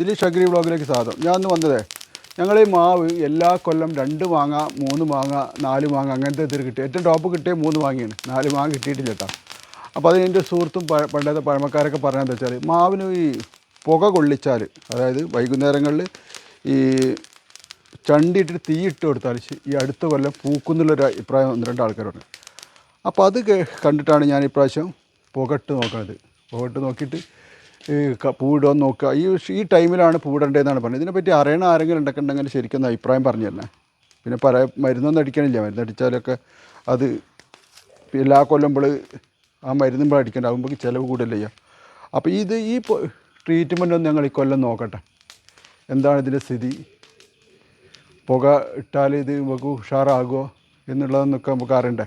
ഇതിൽ ഷഗ്രി വ്ളോഗിലേക്ക് സ്വാഗതം. ഞാൻ ഇന്ന് വന്നതേ ഞങ്ങൾ ഈ മാവ് എല്ലാ കൊല്ലം രണ്ട് മാങ്ങ മൂന്ന് മാങ്ങ നാല് മാങ്ങ അങ്ങനത്തെ ഇതിൽ കിട്ടി. ഏറ്റവും ടോപ്പ് കിട്ടിയ മൂന്ന് മാങ്ങയാണ്. നാല് മാങ്ങ കിട്ടിയിട്ടില്ല കേട്ടോ അപ്പോൾ അതിന് എന്റെ സുഹൃത്തും പണ്ടത്തെ പഴമക്കാരൊക്കെ പറഞ്ഞതെന്ന് വെച്ചാൽ മാവിന് ഈ പുക കൊള്ളിച്ചാൽ അതായത് വൈകുന്നേരങ്ങളിൽ ഈ ചണ്ടിയിട്ട് ഇട്ട് കൊടുത്താൽ ഈ അടുത്ത കൊല്ലം പൂക്കുന്നുള്ളൊരു അഭിപ്രായം ഒന്ന് രണ്ട് ആൾക്കാരുണ്ട്. അപ്പോൾ അത് കണ്ടിട്ടാണ് ഞാൻ ഇപ്രാവശ്യം പുകട്ട് നോക്കുന്നത് പുകട്ട് നോക്കിയിട്ട് ഈ ക- പൂവിടുമെന്ന് നോക്കുക. ഈ ഈ ടൈമിലാണ് പൂവിടേണ്ടതെന്നാണ് പറഞ്ഞത്. ഇതിനെപ്പറ്റി അറിയണ ആരെങ്കിലും ഉണ്ടെങ്കിൽ ശരിക്കും അഭിപ്രായം പറഞ്ഞു തന്നെ പിന്നെ പല മരുന്നൊന്നും അടിക്കണില്ല. മരുന്ന് അടിച്ചാലൊക്കെ അത് എല്ലാ കൊല്ലുമ്പോൾ ആ മരുന്നും അടിക്കേണ്ട. ആകുമ്പോൾ ചിലവ് കൂടുതൽ അപ്പോൾ ഇത് ഈ ട്രീറ്റ്മെന്റ് ഒന്ന് ഞങ്ങൾ ഈ കൊല്ലം നോക്കട്ടെ. എന്താണ് ഇതിന്റെ സ്ഥിതി? പുക ഇട്ടാൽ ഇത് നമുക്ക് ഉഷാറാകുമോ എന്നുള്ളതെന്നൊക്കെ നമുക്ക് അറിയണ്ടേ?